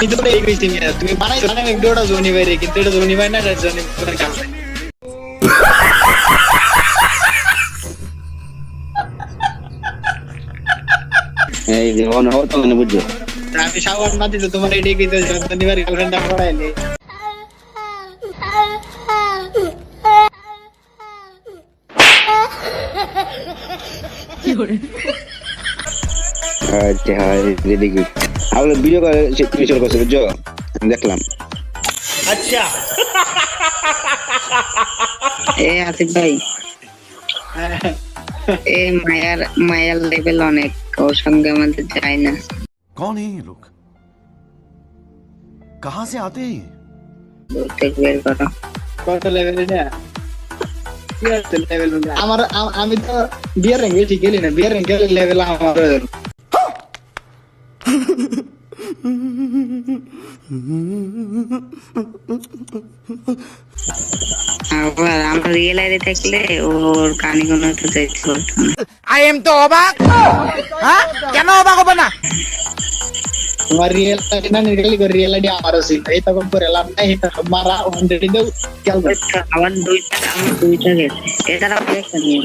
তুমি বানাইছো না একটু ওটা জনি বাইরে কিন্তু এটা জনি বাইরে না এটা জনি বাইরে কাম এই যে অন হতো মানে বুঝছ আমি সাবান না দিতে তোমার এটাই কইতে জনি গার্লফ্রেন্ড পড়াইলে আচ্ছা হ্যাঁ ভেরি গুড আমরা ভিডিও করে তুমি শুরু করছো বুঝছো আমি দেখলাম এ আসিফ ভাই এ মায়ার মায়ার লেভেল অনেক ওর সঙ্গে আমাদের যায় না कौन है ये लोग कहां से आते हैं ये? দূর থেকে বের করো কত লেভেলে না কি আছে লেভেল আমার আ- আমি তো বিয়ার র্যাঙ্কে ঠিক গেলি না বিয়ার র্যাঙ্কে লেভেল আমার আবার আমার রিয়েল আইডি থাকলে ওর কানি কোনো একটু যাইতে পারতো না। আই এম তো অবাক হ্যাঁ? কেন অবাক হবে না? তোমার রিয়েল আইডি না নির্গলি করে রিয়েল আইডি আমারও ছিল এই তখন করে লাভ নাই এটা মারা ওয়ান রেডি দেও খেলবে আমার দুইটা আমার দুইটা গেছে। একটা নিয়ে